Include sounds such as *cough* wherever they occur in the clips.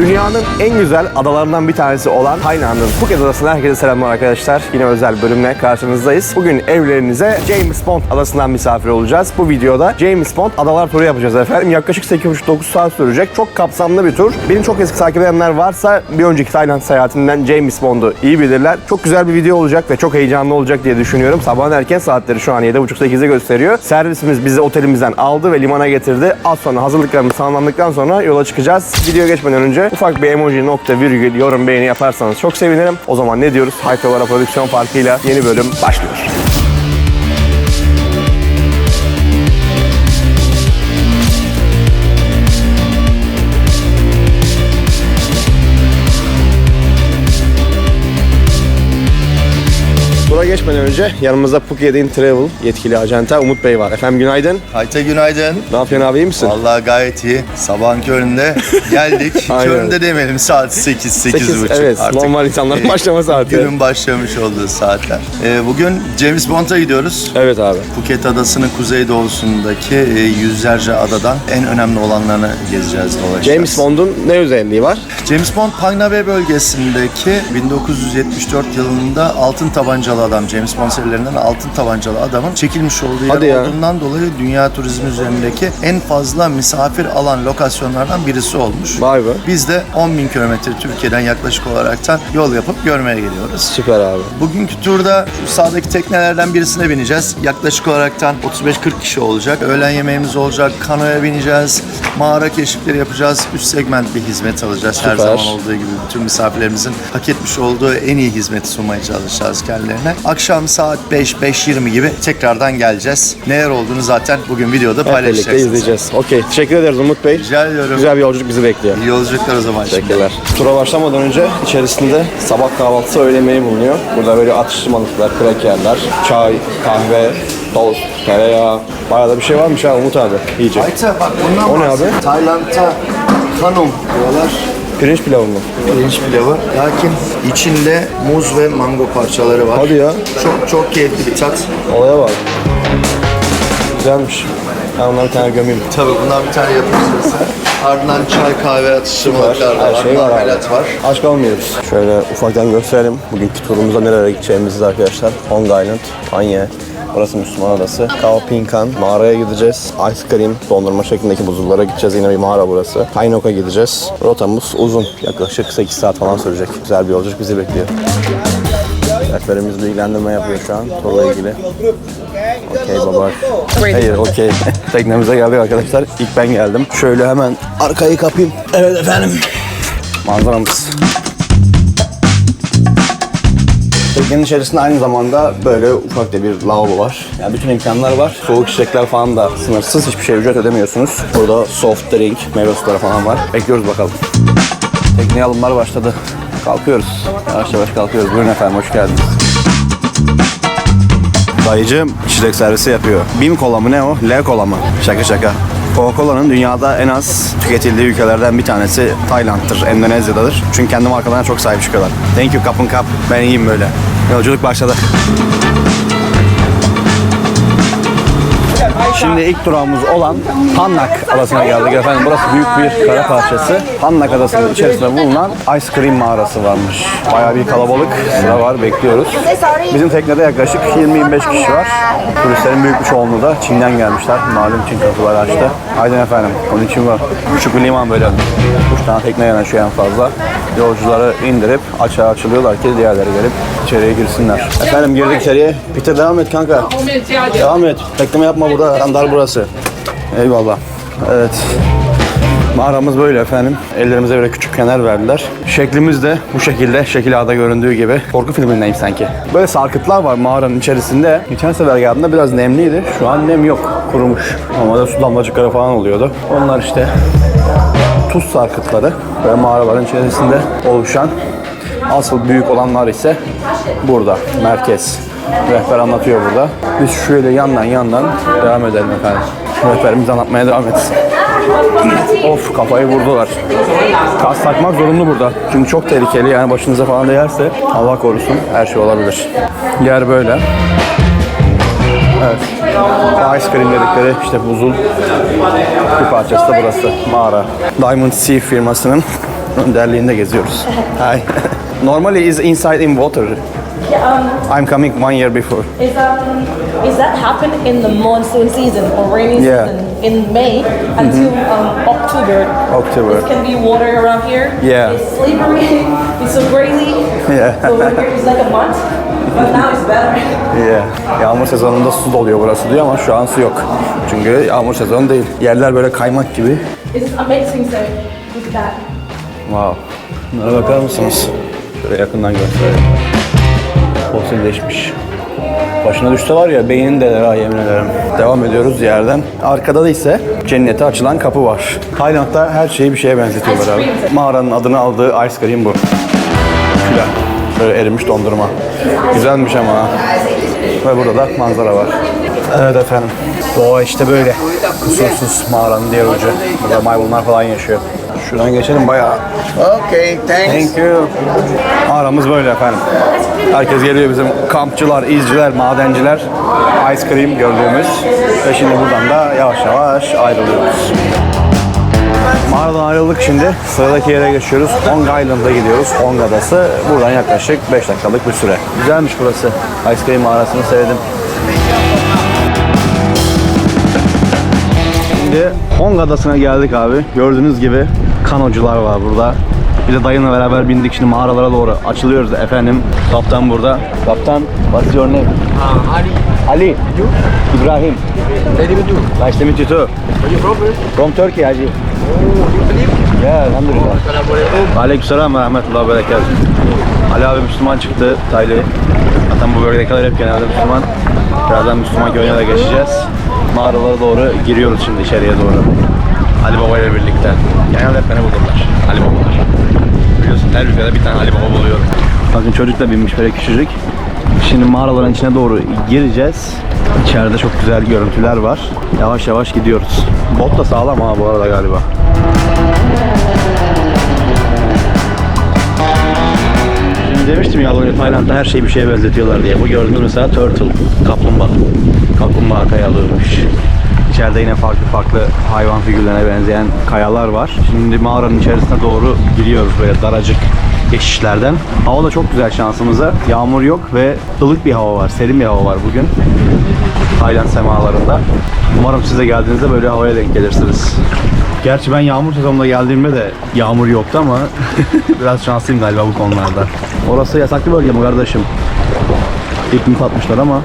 Dünyanın en güzel adalarından bir tanesi olan Tayland'ın Phuket Adası'na herkese selamlar arkadaşlar. Yine özel bölümle karşınızdayız. Bugün evlerinize James Bond adasından misafir olacağız. Bu videoda James Bond adalar turu yapacağız efendim. Yaklaşık 8,5-9 saat sürecek. Çok kapsamlı bir tur. Benim çok eski takip edenler varsa bir önceki Tayland seyahatinden James Bond'u iyi bilirler. Çok güzel bir video olacak ve çok heyecanlı olacak diye düşünüyorum. Sabahın erken saatleri şu an 7.30-8'e gösteriyor. Servisimiz bizi otelimizden aldı ve limana getirdi. Az sonra hazırlıklarımız tamamlandıktan sonra yola çıkacağız. Videoya geçmeden önce ufak bir emoji, nokta, virgül, yorum, beğeni yaparsanız çok sevinirim. O zaman ne diyoruz? Haytovara Prodüksiyon Parkı'yla yeni bölüm başlıyor. Tura geçmeden önce yanımızda Phuket In Travel yetkili acenta Umut Bey var. Efendim günaydın. Ayta günaydın. Ne yapıyorsun abi iyi misin? Vallahi gayet iyi. Sabahın köründe geldik. *laughs* Aynen. köründe demeyelim saat 8, 8, Sekiz, buçuk. evet, Artık, normal insanların e, *laughs* başlama saati. Günün başlamış olduğu saatler. E, bugün James Bond'a gidiyoruz. Evet abi. Phuket Adası'nın kuzeydoğusundaki e, yüzlerce adadan en önemli olanlarını gezeceğiz, dolaşacağız. James Bond'un ne özelliği var? James Bond Bay bölgesindeki 1974 yılında altın tabancalı adam, James Bond serilerinden altın tabancalı adamın çekilmiş olduğu yer Hadi ya. olduğundan dolayı dünya turizmi üzerindeki en fazla misafir alan lokasyonlardan birisi olmuş. Vay be. Biz de 10 bin kilometre Türkiye'den yaklaşık olaraktan yol yapıp görmeye geliyoruz. Süper abi. Bugünkü turda şu sağdaki teknelerden birisine bineceğiz. Yaklaşık olaraktan 35-40 kişi olacak. Öğlen yemeğimiz olacak. Kanoya bineceğiz. Mağara keşifleri yapacağız. Üst segment bir hizmet alacağız. Her Süper. zaman olduğu gibi bütün misafirlerimizin hak etmiş olduğu en iyi hizmeti sunmaya çalışacağız kendilerine. Akşam saat 5-5.20 gibi tekrardan geleceğiz. Neler olduğunu zaten bugün videoda Hep birlikte paylaşacaksınız. izleyeceğiz. Okey. Teşekkür ederiz Umut Bey. Rica ediyorum. Güzel bir yolculuk bizi bekliyor. İyi yolculuklar o zaman şimdi. Teşekkürler. Tura başlamadan önce içerisinde sabah kahvaltısı öğle yemeği bulunuyor. Burada böyle atıştırmalıklar, krakerler, çay, kahve, tost, tereyağı. Bayağı da bir şey varmış ha Umut abi. Yiyecek. Ayta bak bundan O ne bahset. abi? Tayland'da kanum diyorlar. Pirinç pilavı mı? Pirinç pilavı. Lakin içinde muz ve mango parçaları var. Hadi ya. Çok çok keyifli bir tat. Olaya bak. Güzelmiş. Ben onları bir tane gömeyim. Tabii bundan bir tane yapmışsın Ardından çay, kahve, atıştırmalıklar da Her var. şey var. Marmelat var. Aç kalmıyoruz. Şöyle ufaktan gösterelim. Bugünkü turumuza nerelere gideceğimizi arkadaşlar. Hong Island, Panye, Burası Müslüman Adası. Kao Pinkan mağaraya gideceğiz. Ice cream, dondurma şeklindeki buzullara gideceğiz. Yine bir mağara burası. Kainok'a gideceğiz. Rotamız uzun. Yaklaşık 8 saat falan sürecek. Güzel bir yolculuk bizi bekliyor. Rehberimiz bilgilendirme yapıyor şu an turla ilgili. Okey baba. Hayır okey. *laughs* Teknemize geldik arkadaşlar. İlk ben geldim. Şöyle hemen arkayı kapayım. Evet efendim. Manzaramız. Teknenin içerisinde aynı zamanda böyle ufak da bir lavabo var. Yani bütün imkanlar var. Soğuk içecekler falan da sınırsız. Hiçbir şey ücret ödemiyorsunuz. Burada soft drink, meyve suları falan var. Bekliyoruz bakalım. Tekneye alımlar başladı. Kalkıyoruz. Yavaş yavaş kalkıyoruz. Buyurun efendim, hoş geldiniz. Dayıcım içecek servisi yapıyor. Bim kola mı ne o? L kola mı? Şaka şaka. Coca-Cola'nın dünyada en az tüketildiği ülkelerden bir tanesi Tayland'dır, Endonezya'dadır. Çünkü kendi markalarına çok sahip çıkıyorlar. Thank you kapın kap. Ben iyiyim böyle. Yolculuk başladı. Şimdi ilk durağımız olan Pannak Adası'na geldik efendim. Burası büyük bir kara parçası. Pannak Adası'nın içerisinde bulunan Ice Cream mağarası varmış. Bayağı bir kalabalık sıra var, bekliyoruz. Bizim teknede yaklaşık 20-25 kişi var. Turistlerin büyük bir çoğunluğu da Çin'den gelmişler. Malum Çin kapıları açtı. Aydın efendim, onun için var. Küçük bir liman böyle. Üç tane tekne yanaşıyor en fazla. Yolcuları indirip açığa açılıyorlar ki diğerleri gelip içeriye girsinler. Efendim girdik içeriye. Peter devam et kanka. Devam et. Bekleme yapma burada. Andar burası. Eyvallah. Evet. Mağaramız böyle efendim. Ellerimize böyle küçük kenar verdiler. Şeklimiz de bu şekilde. Şekil A'da göründüğü gibi. Korku filmindeyim sanki. Böyle sarkıtlar var mağaranın içerisinde. Geçen sefer geldiğimde biraz nemliydi. Şu an nem yok. Kurumuş. Normalde su damlacıkları falan oluyordu. Onlar işte tuz sarkıtları. Böyle mağaraların içerisinde oluşan Asıl büyük olanlar ise burada, merkez. Rehber anlatıyor burada. Biz şöyle yandan yandan devam edelim efendim. Rehberimiz anlatmaya devam etsin. of kafayı vurdular. Kas takmak zorunlu burada. Çünkü çok tehlikeli yani başınıza falan değerse Allah korusun her şey olabilir. Yer böyle. Evet. Ice cream dedikleri işte buzul bir parçası da burası. Mağara. Diamond Sea firmasının önderliğinde geziyoruz. *laughs* Hi. Normally is inside in water. Um, I'm coming one year before. is um is that happen in the monsoon season or rainy Yeah. season in May until um, October? October. It can be water around here. Yeah. It's slippery. *laughs* it's so crazy. Yeah. So *laughs* here it's like a month, but now it's better. Yeah. Yağmur sezonunda su doluyor burası diyor ama şu an su yok. Çünkü yağmur sezonu değil. Yerler böyle kaymak gibi. It's amazing. So with that. Wow. Bunlara bakar mısınız? Şöyle yakından göstereyim. Fosilleşmiş. Başına düşse var ya beynin deler ha yemin ederim. Devam ediyoruz yerden. Arkada da ise cennete açılan kapı var. Tayland'da her şeyi bir şeye benzetiyorlar abi. Mağaranın adını aldığı ice cream bu. Filan. Böyle erimiş dondurma. Güzelmiş ama. ha. Ve burada da manzara var. Evet efendim. Doğa işte böyle. Kusursuz mağaranın diğer ucu. Burada maymunlar falan yaşıyor. Şuradan geçelim bayağı Okay, thanks. Thank you. Mağaramız böyle efendim. Herkes geliyor bizim kampçılar, izciler, madenciler. Ice cream gördüğümüz. Ve şimdi buradan da yavaş yavaş ayrılıyoruz. Mağaradan ayrıldık şimdi. Sıradaki yere geçiyoruz. Hong Island'a gidiyoruz. Hong Adası. Buradan yaklaşık 5 dakikalık bir süre. Güzelmiş burası. Ice cream mağarasını sevdim. Şimdi Hong Adası'na geldik abi. Gördüğünüz gibi kanocular var burada. Bir de dayımla beraber bindik şimdi mağaralara doğru açılıyoruz efendim. Kaptan burada. Kaptan, what's your name? Uh, Ali, Ali. you? İbrahim. To do? Nice to meet you too. Where you from? From Turkey Hacı. Oh, you believe? Yeah, elhamdülillah. Assalamualaikum. Aleykümselam ve rahmetullahi ve berekat. Ali abi Müslüman çıktı Taylı. Zaten bu bölgedekiler hep genelde Müslüman. Birazdan Müslüman köyüne de geçeceğiz. Mağaralara doğru giriyoruz şimdi içeriye doğru. Ali Baba ile birlikte. Genelde hep beni bulurlar. Ali Babalar. Biliyorsun her ülkede bir tane Ali Baba buluyorum. Bakın çocuk da binmiş böyle küçücük. Şimdi mağaraların içine doğru gireceğiz. İçeride çok güzel görüntüler var. Yavaş yavaş gidiyoruz. Bot da sağlam ha bu arada galiba. Şimdi demiştim ya önce Tayland'da her şeyi bir şeye benzetiyorlar diye. Bu gördüğünüz mesela turtle, kaplumbağa. Kaplumbağa kayalığıymış. İçeride yine farklı farklı hayvan figürlerine benzeyen kayalar var. Şimdi mağaranın içerisine doğru giriyoruz böyle daracık geçişlerden. Hava da çok güzel şansımıza. Yağmur yok ve ılık bir hava var, serin bir hava var bugün. Tayland semalarında. Umarım siz de geldiğinizde böyle havaya denk gelirsiniz. Gerçi ben yağmur sezonunda geldiğimde de yağmur yoktu ama *laughs* biraz şanslıyım galiba bu konularda. Orası yasaklı bölge mi kardeşim? İlk mi atmışlar ama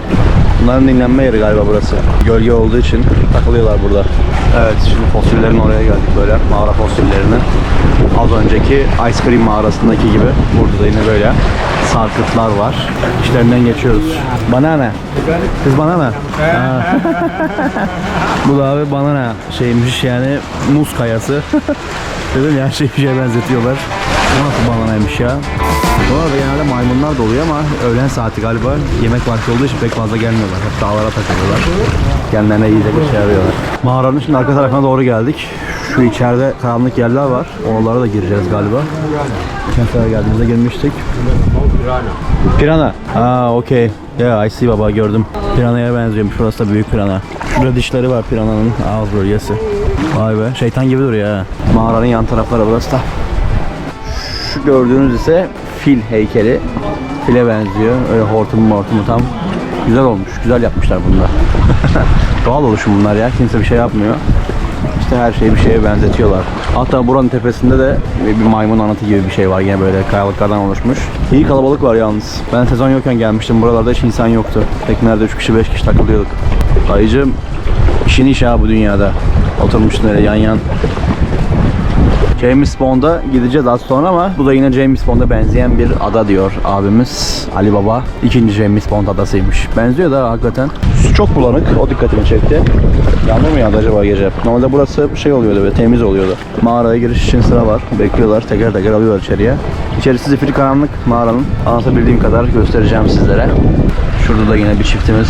bunların dinlenme yeri galiba burası. Gölge olduğu için takılıyorlar burada. Evet şimdi fosillerin oraya geldik böyle mağara fosillerinin. Az önceki Ice Cream mağarasındaki gibi burada da yine böyle sarkıtlar var. İçlerinden geçiyoruz. Banana. Kız banana. Ha. *laughs* Bu da abi banana şeymiş yani muz kayası. *laughs* Dedim ya şey bir şeye benzetiyorlar. Bu nasıl bananaymış ya? Bu arada genelde maymunlar da oluyor ama öğlen saati galiba yemek vakti olduğu için pek fazla gelmiyorlar. Hep dağlara takılıyorlar. Kendilerine yiyecek bir şey arıyorlar. Mağaranın şimdi arka tarafına doğru geldik. Şu içeride karanlık yerler var. Oralara da gireceğiz galiba. Geçen sefer geldiğimizde girmiştik. Pirana. Aa okey. Yeah I see baba gördüm. Piranaya benziyormuş. Burası da büyük pirana. Şurada dişleri var pirananın ağız bölgesi. Vay be şeytan gibi duruyor ha. Mağaranın yan tarafları burası da. Gördüğünüz ise fil heykeli. File benziyor. Öyle hortumu mortumu tam. Güzel olmuş. Güzel yapmışlar bunda. *laughs* Doğal oluşum bunlar ya. Kimse bir şey yapmıyor. İşte her şeyi bir şeye benzetiyorlar. Hatta buranın tepesinde de bir maymun anıtı gibi bir şey var. Yine böyle kayalıklardan oluşmuş. İyi kalabalık var yalnız. Ben sezon yokken gelmiştim. Buralarda hiç insan yoktu. Teknelerde 3 kişi 5 kişi takılıyorduk. Dayıcım işin iş ha bu dünyada. Oturmuşsun öyle yan yan. James Bond'a gideceğiz az sonra ama bu da yine James Bond'a benzeyen bir ada diyor abimiz Ali Baba. İkinci James Bond adasıymış. Benziyor da hakikaten. Su çok bulanık. O dikkatimi çekti. Yağmur mu yağdı acaba gece? Normalde burası şey oluyordu böyle temiz oluyordu. Mağaraya giriş için sıra var. Bekliyorlar. Teker teker alıyorlar içeriye. İçerisi zifiri karanlık mağaranın. Anlatabildiğim kadar göstereceğim sizlere. Şurada da yine bir çiftimiz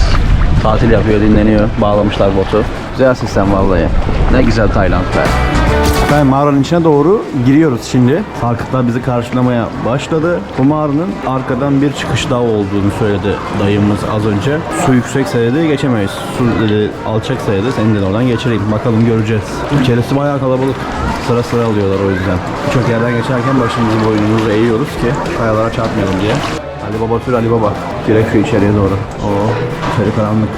tatil yapıyor, dinleniyor. Bağlamışlar botu. Güzel sistem vallahi. Ne güzel Tayland be. Ben mağaranın içine doğru giriyoruz şimdi. Sarkıtlar bizi karşılamaya başladı. Bu mağaranın arkadan bir çıkış daha olduğunu söyledi dayımız az önce. Su yüksekse dedi geçemeyiz. Su dedi alçaksa dedi seni de oradan geçireyim. Bakalım göreceğiz. İçerisi bayağı kalabalık. Sıra sıra alıyorlar o yüzden. Birçok yerden geçerken başımızı boynumuzu eğiyoruz ki kayalara çarpmayalım diye. Ali Baba tür Ali Baba. Direkt şu içeriye doğru. Oo, içeri karanlık.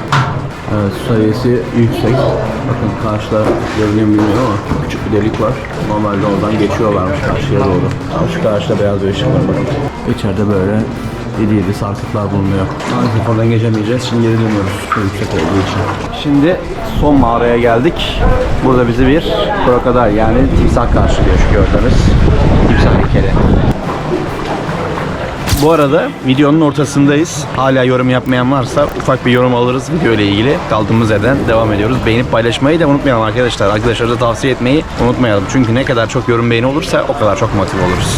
Evet seviyesi yüksek. Bakın karşıda görünüyor bilmiyorum ama küçük bir delik var. Normalde oradan geçiyorlarmış karşıya doğru. Ama şu karşıda beyaz bir ışık var bakın. İçeride böyle yedi yedi sarkıtlar bulunuyor. Maalesef oradan geçemeyeceğiz. Şimdi geri dönüyoruz. Su yüksek olduğu için. Şimdi son mağaraya geldik. Burada bizi bir krokodil yani timsah karşılıyor şu gördüğünüz timsah heykeli. Bu arada videonun ortasındayız. Hala yorum yapmayan varsa ufak bir yorum alırız video ile ilgili. Kaldığımız yerden devam ediyoruz. Beğenip paylaşmayı da unutmayalım arkadaşlar. Arkadaşlara da tavsiye etmeyi unutmayalım. Çünkü ne kadar çok yorum beğeni olursa o kadar çok motive oluruz.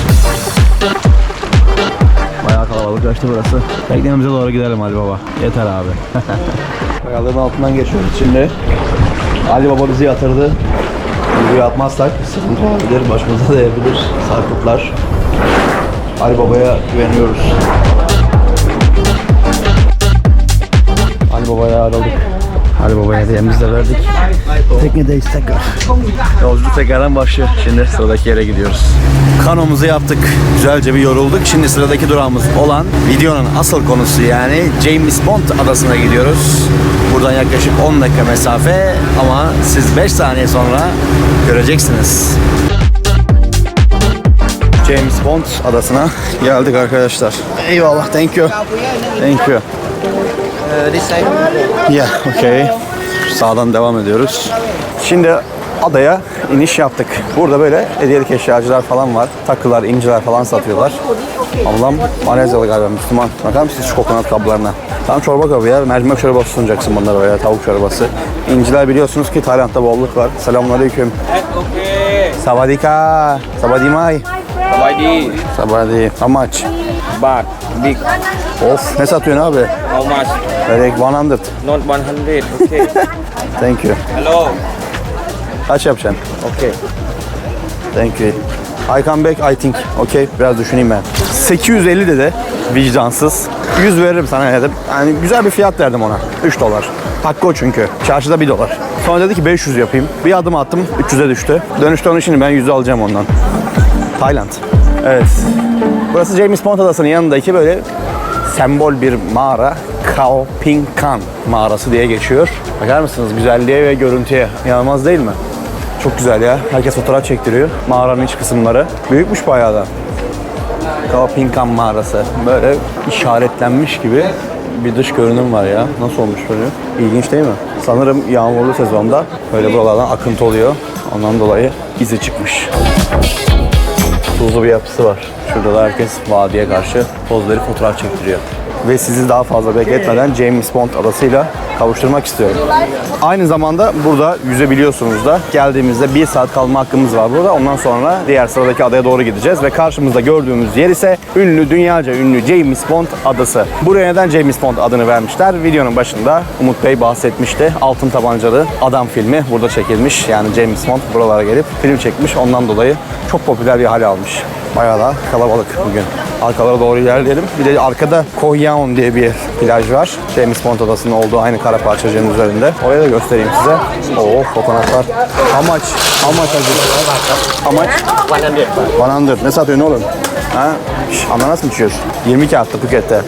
Bayağı kalabalıklaştı burası. Teknemize doğru gidelim Ali Baba. Yeter abi. *laughs* Kayaların altından geçiyoruz şimdi. Ali Baba bizi yatırdı. Videoyu atmazsak sıkıntı olabilir. Başımıza değebilir. Sarkıtlar. Ali Baba'ya güveniyoruz. Ali Baba'ya aradık. Ali Baba'ya hediyemizi de verdik. Teknedeyiz tekrar. Yolculuk tekrardan başlıyor. Şimdi sıradaki yere gidiyoruz. Kanomuzu yaptık. Güzelce bir yorulduk. Şimdi sıradaki durağımız olan videonun asıl konusu yani James Bond adasına gidiyoruz. Buradan yaklaşık 10 dakika mesafe ama siz 5 saniye sonra göreceksiniz. James Bond adasına geldik arkadaşlar. Eyvallah, thank you. Thank you. Yeah, okay. Sağdan devam ediyoruz. Şimdi adaya iniş yaptık. Burada böyle hediyelik eşyacılar falan var. Takılar, inciler falan satıyorlar. Ablam Malezyalı galiba Müslüman. Bakar mısınız şu kokonat kablarına? Tam çorba kabı ya. Mercimek çorbası sunacaksın bunlara veya tavuk çorbası. İnciler biliyorsunuz ki Tayland'da bolluk var. Selamünaleyküm. Okay. Savadika. Savadimay. Sabadi. Savadi. How much? Baht. Big. Of ne satıyorsun abi? How much? Direkt 100. Not 100. Okay. *laughs* Thank you. Hello. Kaç yapacaksın? Okay. Thank you. I come back I think. Okay. Biraz düşüneyim ben. 850 dedi. Vicdansız. 100 veririm sana dedim. Yani güzel bir fiyat verdim ona. 3 dolar. Hakkı o çünkü. Çarşıda 1 dolar. Sonra dedi ki 500 yapayım. Bir adım attım 300'e düştü. Dönüşte onu şimdi ben 100'e alacağım ondan. Tayland. Evet. Burası James Bond adasının yanındaki böyle sembol bir mağara. Khao Ping Kan mağarası diye geçiyor. Bakar mısınız güzelliğe ve görüntüye? İnanılmaz değil mi? Çok güzel ya. Herkes fotoğraf çektiriyor. Mağaranın iç kısımları. Büyükmüş bayağı da. Khao Ping Kan mağarası. Böyle işaretlenmiş gibi bir dış görünüm var ya. Nasıl olmuş böyle? İlginç değil mi? Sanırım yağmurlu sezonda böyle buralardan akıntı oluyor. Ondan dolayı izi çıkmış. Tuzlu bir yapısı var. Şurada da herkes vadiye karşı pozları fotoğraf çektiriyor. Ve sizi daha fazla bekletmeden James Bond adasıyla kavuşturmak istiyorum. Aynı zamanda burada yüzebiliyorsunuz da. Geldiğimizde bir saat kalma hakkımız var burada. Ondan sonra diğer sıradaki adaya doğru gideceğiz. Ve karşımızda gördüğümüz yer ise ünlü, dünyaca ünlü James Bond adası. Buraya neden James Bond adını vermişler? Videonun başında Umut Bey bahsetmişti. Altın Tabancalı Adam filmi burada çekilmiş. Yani James Bond buralara gelip film çekmiş. Ondan dolayı çok popüler bir hale almış. Bayağı da kalabalık bugün. Arkalara doğru ilerleyelim. Bir de arkada Koh Yaon diye bir plaj var. James Bond adasının olduğu aynı kara parçacığın üzerinde. Oraya da göstereyim size. Oo kokonatlar. Amaç. Amaç acı. Amaç. 100 100. Ne satıyorsun oğlum? Ha? Şş, ananas mı içiyorsun? 20 kağıtta Phuket'te.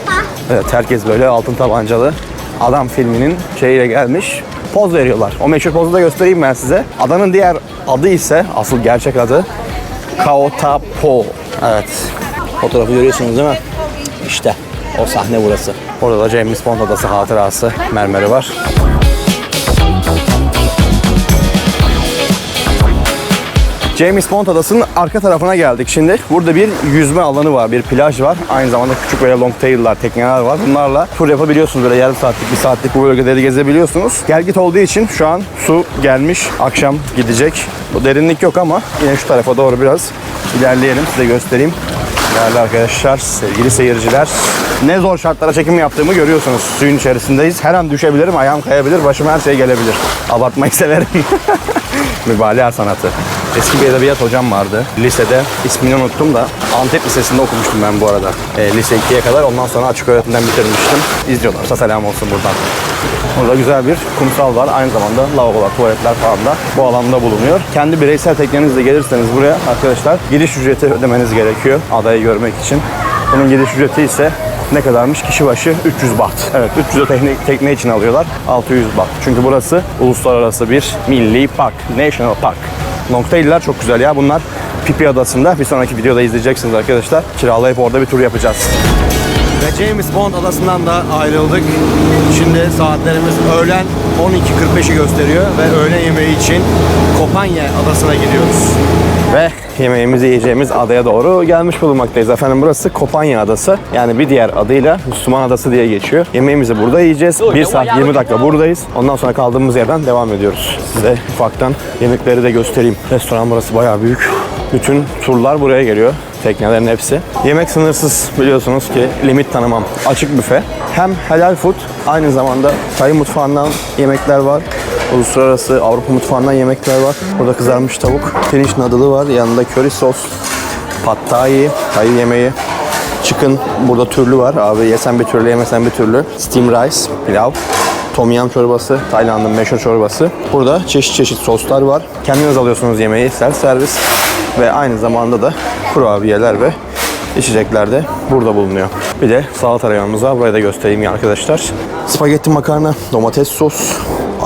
Evet herkes böyle altın tabancalı. Adam filminin şeyiyle gelmiş. Poz veriyorlar. O meşhur pozu da göstereyim ben size. Adanın diğer adı ise asıl gerçek adı Khao Ta Po. Evet. Fotoğrafı görüyorsunuz değil mi? İşte o sahne burası. Orada da James Bond adası hatırası mermeri var. James Bond adasının arka tarafına geldik şimdi. Burada bir yüzme alanı var, bir plaj var. Aynı zamanda küçük böyle long tail'lar, tekneler var. Bunlarla tur yapabiliyorsunuz böyle yarım saatlik, bir saatlik bu bölgeleri gezebiliyorsunuz. Gel git olduğu için şu an su gelmiş, akşam gidecek. Bu derinlik yok ama yine şu tarafa doğru biraz ilerleyelim, size göstereyim. Değerli arkadaşlar, sevgili seyirciler. Ne zor şartlara çekim yaptığımı görüyorsunuz. Suyun içerisindeyiz. Her an düşebilirim, ayağım kayabilir, başıma her şey gelebilir. Abartmayı severim. *laughs* Mübalağa sanatı. Eski bir edebiyat hocam vardı. Lisede ismini unuttum da Antep Lisesi'nde okumuştum ben bu arada. E, lise 2'ye kadar ondan sonra açık öğretimden bitirmiştim. İzliyorlarsa selam olsun buradan. Burada güzel bir kumsal var. Aynı zamanda lavabolar, tuvaletler falan da bu alanda bulunuyor. Kendi bireysel teknenizle gelirseniz buraya arkadaşlar giriş ücreti ödemeniz gerekiyor adayı görmek için. Bunun giriş ücreti ise ne kadarmış? Kişi başı 300 baht. Evet 300 de tekne, tekne için alıyorlar. 600 baht. Çünkü burası uluslararası bir milli park. National Park. Nokta iller çok güzel ya. Bunlar Pipi Adası'nda. Bir sonraki videoda izleyeceksiniz arkadaşlar. Kiralayıp orada bir tur yapacağız. Ve James Bond adasından da ayrıldık. Şimdi saatlerimiz öğlen 12.45'i gösteriyor ve öğlen yemeği için Kopanya adasına gidiyoruz. Ve yemeğimizi yiyeceğimiz adaya doğru gelmiş bulunmaktayız. Efendim burası Kopanya adası. Yani bir diğer adıyla Müslüman adası diye geçiyor. Yemeğimizi burada yiyeceğiz. 1 saat 20 dakika buradayız. Ondan sonra kaldığımız yerden devam ediyoruz. Size ufaktan yemekleri de göstereyim. Restoran burası bayağı büyük. Bütün turlar buraya geliyor. Teknelerin hepsi. Yemek sınırsız biliyorsunuz ki limit tanımam. Açık büfe. Hem helal food aynı zamanda Tay mutfağından yemekler var. Uluslararası Avrupa mutfağından yemekler var. Burada kızarmış tavuk, pirinç nadılı var. Yanında köri sos, pad Tay yemeği. Chicken burada türlü var. Abi yesen bir türlü, yemesen bir türlü. Steam rice, pilav. Tom yum çorbası, Tayland'ın meşhur çorbası. Burada çeşit çeşit soslar var. Kendiniz alıyorsunuz yemeği, self servis. Ve aynı zamanda da kurabiyeler ve içecekler de burada bulunuyor. Bir de salata reyonumuz var. Burayı da göstereyim ya arkadaşlar. Spagetti makarna, domates sos,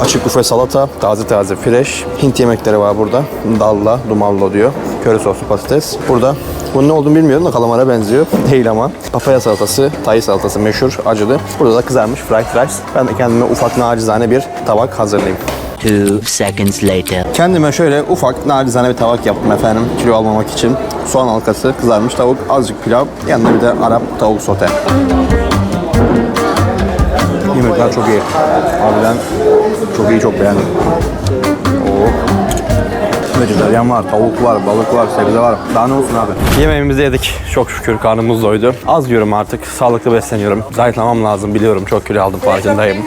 açık büfe salata, taze taze fresh. Hint yemekleri var burada. Dalla, dumallo diyor. Köri soslu patates. Burada bunun ne olduğunu bilmiyorum da kalamara benziyor. *laughs* Değil ama. Papaya salatası, Thai salatası meşhur, acılı. Burada da kızarmış fried rice. Ben de kendime ufak nacizane bir tabak hazırlayayım. Two seconds later. Kendime şöyle ufak nacizane bir tabak yaptım efendim kilo almamak için. Soğan halkası, kızarmış tavuk, azıcık pilav, yanında bir de Arap tavuk sote. Yemekler çok iyi. Harbiden çok iyi, çok beğendim. Oo. Vejetaryen var, tavuk var, balık var, sebze var. Daha ne olsun abi? Yemeğimizi yedik. Çok şükür karnımız doydu. Az yiyorum artık. Sağlıklı besleniyorum. Zayıflamam lazım biliyorum. Çok kilo aldım farkındayım.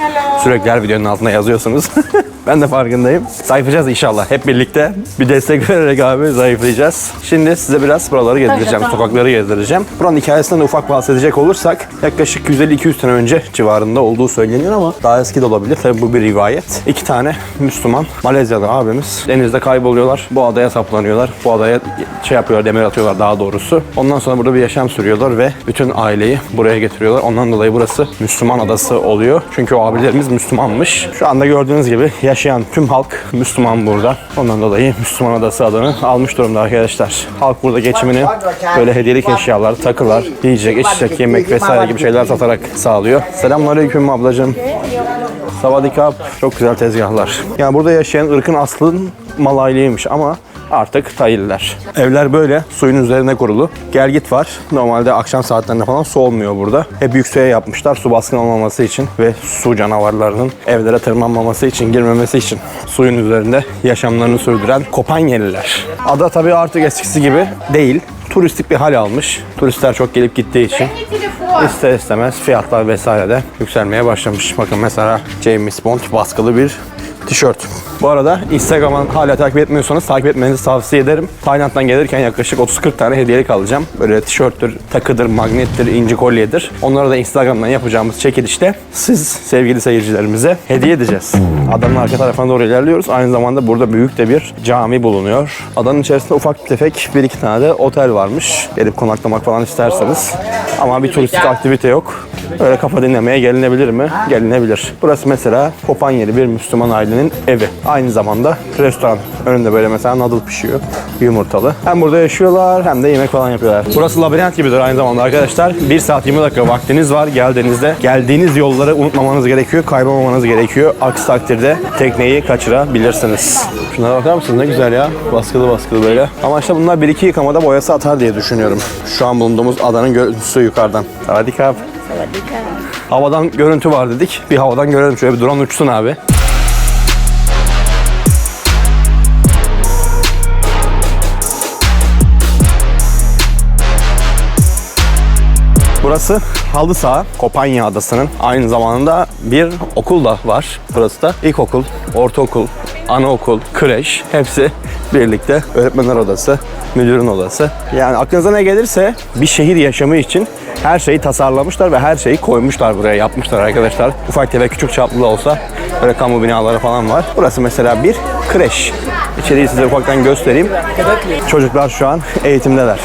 Sürekli her videonun altına yazıyorsunuz. *laughs* ben de farkındayım. Zayıflayacağız inşallah. Hep birlikte bir destek vererek abi zayıflayacağız. Şimdi size biraz buraları gezdireceğim. Sokakları gezdireceğim. Buranın hikayesinden de ufak bahsedecek olursak yaklaşık 150-200 sene önce civarında olduğu söyleniyor ama daha eski de olabilir. Tabii bu bir rivayet. İki tane Müslüman Malezyalı abimiz denizde kayboluyorlar. Bu adaya saplanıyorlar. Bu adaya şey yapıyorlar, demir atıyorlar daha doğrusu. Ondan sonra burada bir yaşam sürüyorlar ve bütün aileyi buraya getiriyorlar. Ondan dolayı burası Müslüman adası oluyor. Çünkü o abilerimiz Müslümanmış. Şu anda gördüğünüz gibi yaşayan tüm halk Müslüman burada. Ondan dolayı Müslüman adası adını almış durumda arkadaşlar. Halk burada geçimini böyle hediyelik eşyalar, takılar, yiyecek, içecek, yemek vesaire gibi şeyler satarak sağlıyor. Selamünaleyküm ablacığım. Savadikap. Çok güzel tezgahlar. Yani burada yaşayan ırkın aslın Malaylıymış ama artık Tayiller. Evler böyle suyun üzerine kurulu. Gel git var. Normalde akşam saatlerinde falan su olmuyor burada. Hep yükseğe yapmışlar su baskın olmaması için ve su canavarlarının evlere tırmanmaması için, girmemesi için suyun üzerinde yaşamlarını sürdüren Kopanyeliler. Ada tabii artık eskisi gibi değil. Turistik bir hal almış. Turistler çok gelip gittiği için İster istemez fiyatlar vesaire de yükselmeye başlamış. Bakın mesela James Bond baskılı bir tişört. Bu arada Instagram'dan hala takip etmiyorsanız takip etmenizi tavsiye ederim. Tayland'dan gelirken yaklaşık 30-40 tane hediyelik alacağım. Böyle tişörttür, takıdır, magnettir, inci kolyedir. Onları da Instagram'dan yapacağımız çekilişte siz sevgili seyircilerimize hediye edeceğiz. Adanın arka tarafına doğru ilerliyoruz. Aynı zamanda burada büyük de bir cami bulunuyor. Adanın içerisinde ufak tefek bir iki tane de otel varmış. Gelip konaklamak falan isterseniz. Ama bir turistik aktivite yok. Öyle kafa dinlemeye gelinebilir mi? Gelinebilir. Burası mesela Kopanyeli bir Müslüman ailenin evi. Aynı zamanda restoran. Önünde böyle mesela nadıl pişiyor. Yumurtalı. Hem burada yaşıyorlar hem de yemek falan yapıyorlar. Burası labirent gibidir aynı zamanda arkadaşlar. 1 saat 20 dakika vaktiniz var geldiğinizde. Geldiğiniz yolları unutmamanız gerekiyor. Kaybolmamanız gerekiyor. Aksi takdirde tekneyi kaçırabilirsiniz. Şunlara bakar mısınız? Ne güzel ya. Baskılı baskılı böyle. Ama işte bunlar bir iki yıkamada boyası atar diye düşünüyorum. Şu an bulunduğumuz adanın görüntüsü yukarıdan. Hadi kap. Havadan görüntü var dedik. Bir havadan görelim. Şöyle bir drone uçsun abi. Burası halı saha Kopanya Adası'nın aynı zamanda bir okul da var. Burası da ilkokul, ortaokul, anaokul, kreş hepsi birlikte. Öğretmenler odası, müdürün odası. Yani aklınıza ne gelirse bir şehir yaşamı için her şeyi tasarlamışlar ve her şeyi koymuşlar buraya, yapmışlar arkadaşlar. Ufak tefek küçük çaplı da olsa böyle kamu binaları falan var. Burası mesela bir kreş. İçeriği size ufaktan göstereyim. Çocuklar şu an eğitimdeler.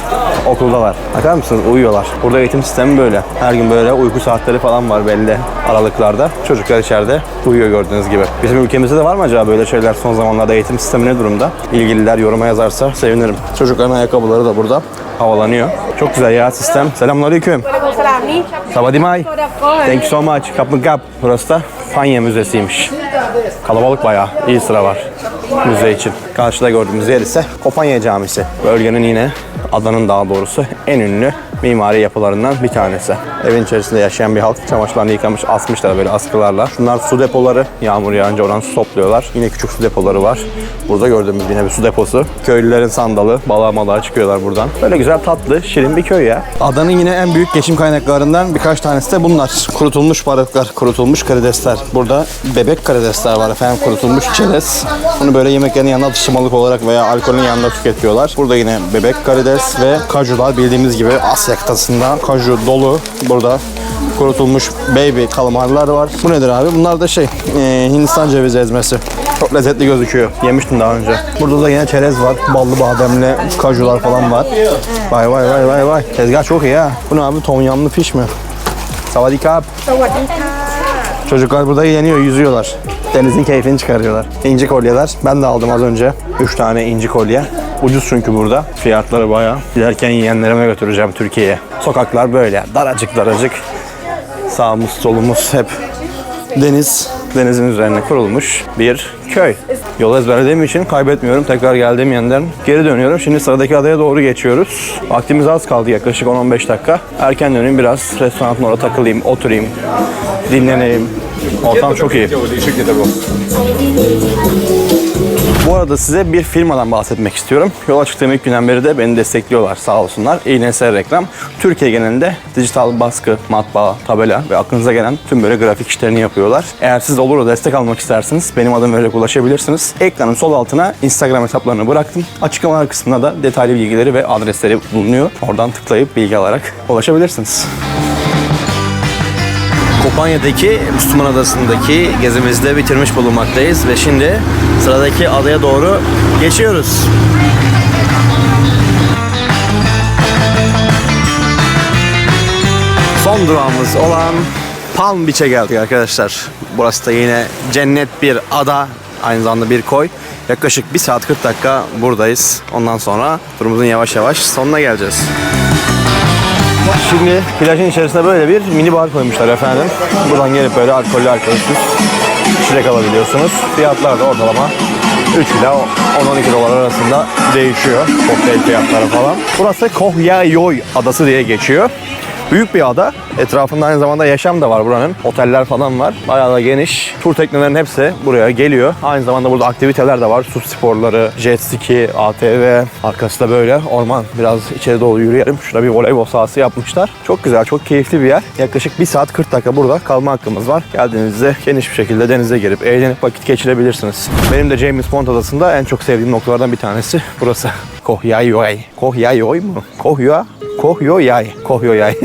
Okuldalar. Bakar mısınız? Uyuyorlar. Burada eğitim sistemi böyle. Her gün böyle uyku saatleri falan var belli aralıklarda. Çocuklar içeride uyuyor gördüğünüz gibi. Bizim ülkemizde de var mı acaba böyle şeyler son zamanlarda eğitim sistemi ne durumda? İlgililer yoruma yazarsa sevinirim. Çocukların ayakkabıları da burada havalanıyor. Çok güzel ya sistem. Selamünaleyküm. Sabadimay. Thank you so much. Kapın kap. Burası da Fanya Müzesi'ymiş. Kalabalık bayağı. iyi sıra var müze için. Karşıda gördüğümüz yer ise Kopanya Camisi. Bölgenin yine adanın daha doğrusu en ünlü mimari yapılarından bir tanesi. Evin içerisinde yaşayan bir halk çamaşırlarını yıkamış, asmışlar böyle askılarla. Şunlar su depoları. Yağmur yağınca oradan su topluyorlar. Yine küçük su depoları var. Burada gördüğümüz yine bir su deposu. Köylülerin sandalı, balığa çıkıyorlar buradan. Böyle güzel, tatlı, şirin bir köy ya. Adanın yine en büyük geçim kaynaklarından birkaç tanesi de bunlar. Kurutulmuş balıklar, kurutulmuş karidesler. Burada bebek karidesler var efendim, kurutulmuş çerez. Bunu böyle yemeklerin yanında atıştırmalık olarak veya alkolün yanında tüketiyorlar. Burada yine bebek karides ve kajular bildiğimiz gibi Asya kıtasında kaju dolu. Burada kurutulmuş baby kalamarlar var. Bu nedir abi? Bunlar da şey e, Hindistan cevizi ezmesi. Çok lezzetli gözüküyor. Yemiştim daha önce. Burada da yine çerez var. Ballı bademli kajular falan var. Vay vay vay vay vay. Tezgah çok iyi ha. Bu ne abi? Tom yamlı fiş mi? Savadikap. Çocuklar burada yeniyor, yüzüyorlar. Denizin keyfini çıkarıyorlar. İnci kolyeler. Ben de aldım az önce. 3 tane inci kolye. Ucuz çünkü burada. Fiyatları bayağı. Giderken yiyenlerime götüreceğim Türkiye'ye. Sokaklar böyle. Daracık daracık. Sağımız solumuz hep deniz. Denizin üzerine kurulmuş bir köy. Yol ezberlediğim için kaybetmiyorum. Tekrar geldiğim yerden geri dönüyorum. Şimdi sıradaki adaya doğru geçiyoruz. Vaktimiz az kaldı yaklaşık 10-15 dakika. Erken döneyim biraz restoranın orada takılayım, oturayım, dinleneyim. Ortam çok iyi. Bu arada size bir firmadan bahsetmek istiyorum. Yola çıktığım ilk günden beri de beni destekliyorlar sağ olsunlar. İğnesel Reklam. Türkiye genelinde dijital baskı, matbaa, tabela ve aklınıza gelen tüm böyle grafik işlerini yapıyorlar. Eğer siz olur da destek almak isterseniz benim adım vererek ulaşabilirsiniz. Ekranın sol altına Instagram hesaplarını bıraktım. Açıklamalar kısmında da detaylı bilgileri ve adresleri bulunuyor. Oradan tıklayıp bilgi alarak ulaşabilirsiniz. Kopanya'daki Müslüman Adası'ndaki gezimizde bitirmiş bulunmaktayız ve şimdi sıradaki adaya doğru geçiyoruz. Son durağımız olan Palm Beach'e geldik arkadaşlar. Burası da yine cennet bir ada, aynı zamanda bir koy. Yaklaşık 1 saat 40 dakika buradayız. Ondan sonra turumuzun yavaş yavaş sonuna geleceğiz. Şimdi plajın içerisinde böyle bir mini bar koymuşlar efendim. Buradan gelip böyle alkollü alkolsüz içecek alabiliyorsunuz. Fiyatlar da ortalama 3 ila 10-12 dolar arasında değişiyor. Kokteyl fiyatları falan. Burası Koh Yayoy adası diye geçiyor. Büyük bir ada. Etrafında aynı zamanda yaşam da var buranın. Oteller falan var. Bayağı da geniş. Tur teknelerinin hepsi buraya geliyor. Aynı zamanda burada aktiviteler de var. Su sporları, jet ski, ATV. Arkası da böyle orman. Biraz içeri doğru yürüyelim. Şurada bir voleybol sahası yapmışlar. Çok güzel, çok keyifli bir yer. Yaklaşık 1 saat 40 dakika burada kalma hakkımız var. Geldiğinizde geniş bir şekilde denize girip eğlenip vakit geçirebilirsiniz. Benim de James Bond adasında en çok sevdiğim noktalardan bir tanesi burası. *laughs* Koh Yayoy. Koh Yayoy mu? Koh Ya Koh Yoyay. Koh Yoyay.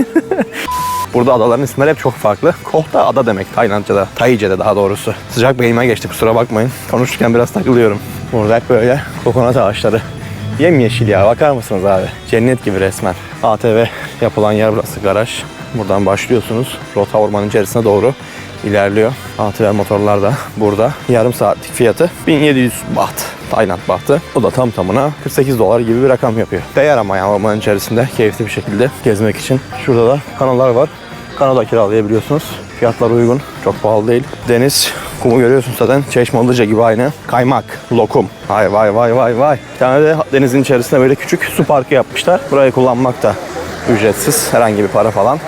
*laughs* Burada adaların isimleri hep çok farklı. Koh da ada demek Taylandca'da, Tayce'de daha doğrusu. Sıcak beynime geçti kusura bakmayın. Konuşurken biraz takılıyorum. Burada hep böyle kokonat ağaçları. Yemyeşil ya bakar mısınız abi? Cennet gibi resmen. ATV yapılan yer burası garaj. Buradan başlıyorsunuz. Rota ormanın içerisine doğru ilerliyor. ATV motorlar da burada. Yarım saatlik fiyatı 1700 baht. Tayland bahtı. Bu da tam tamına 48 dolar gibi bir rakam yapıyor. Değer ama yani ormanın içerisinde keyifli bir şekilde gezmek için. Şurada da kanallar var. Kanada kiralayabiliyorsunuz. Fiyatlar uygun. Çok pahalı değil. Deniz kumu görüyorsun zaten. Çeşme Ilıca gibi aynı. Kaymak, lokum. Vay vay vay vay vay. Bir tane de denizin içerisinde böyle küçük su parkı yapmışlar. Burayı kullanmak da ücretsiz. Herhangi bir para falan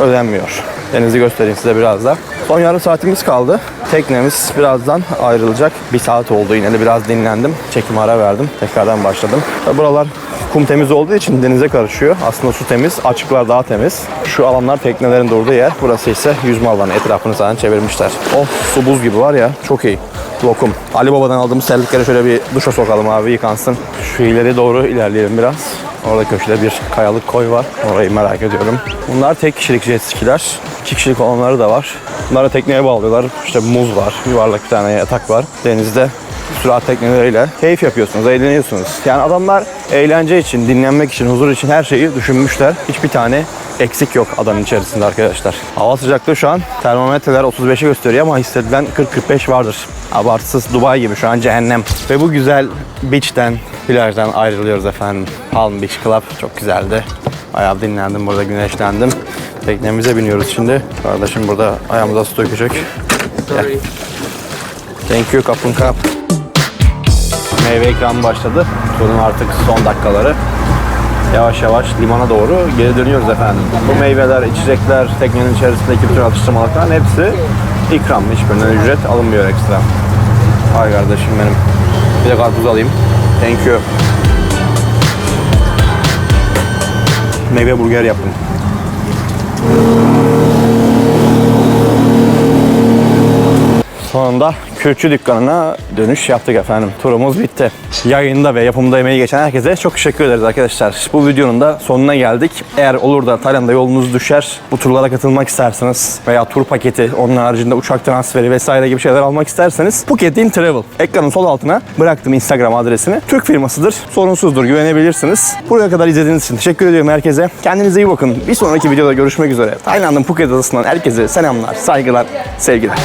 ödenmiyor. Denizi göstereyim size biraz da. Son yarım saatimiz kaldı. Teknemiz birazdan ayrılacak. Bir saat oldu yine de biraz dinlendim. Çekim ara verdim. Tekrardan başladım. Buralar kum temiz olduğu için denize karışıyor. Aslında su temiz, açıklar daha temiz. Şu alanlar teknelerin durduğu yer. Burası ise yüzme alanı. Etrafını zaten çevirmişler. Oh su buz gibi var ya çok iyi. Lokum. Ali Baba'dan aldığımız terlikleri şöyle bir duşa sokalım abi yıkansın. Şu ileri doğru ilerleyelim biraz. Orada köşede bir kayalık koy var. Orayı merak ediyorum. Bunlar tek kişilik jet skiler. İki kişilik olanları da var. Bunları tekneye bağlıyorlar. İşte muz var. Yuvarlak bir tane yatak var. Denizde sürat tekneleriyle keyif yapıyorsunuz, eğleniyorsunuz. Yani adamlar eğlence için, dinlenmek için, huzur için her şeyi düşünmüşler. Hiçbir tane eksik yok adanın içerisinde arkadaşlar. Hava sıcaklığı şu an termometreler 35'i gösteriyor ama hissedilen 40-45 vardır. Abartısız Dubai gibi şu an cehennem. Ve bu güzel beach'ten, plajdan ayrılıyoruz efendim. Palm Beach Club çok güzeldi. Bayağı dinlendim burada, güneşlendim. Teknemize biniyoruz şimdi. Kardeşim burada ayağımıza su dökecek. Gel. Thank you, kapın kap. Meyve ikramı başladı. Turun artık son dakikaları. Yavaş yavaş limana doğru geri dönüyoruz efendim. Bu meyveler, içecekler, teknenin içerisindeki bütün atıştırmalıkların hepsi ikram. Hiçbirinden ücret alınmıyor ekstra. Hay kardeşim benim. Bir de karpuz alayım. Thank you. Meyve burger yaptım. Sonunda Kürkçü dükkanına dönüş yaptık efendim. Turumuz bitti. Yayında ve yapımda emeği geçen herkese çok teşekkür ederiz arkadaşlar. Bu videonun da sonuna geldik. Eğer olur da Tayland'a yolunuz düşer, bu turlara katılmak isterseniz veya tur paketi, onun haricinde uçak transferi vesaire gibi şeyler almak isterseniz Phuket in Travel. Ekranın sol altına bıraktım Instagram adresini. Türk firmasıdır. Sorunsuzdur, güvenebilirsiniz. Buraya kadar izlediğiniz için teşekkür ediyorum herkese. Kendinize iyi bakın. Bir sonraki videoda görüşmek üzere. Tayland'ın Phuket adasından herkese selamlar, saygılar, sevgiler.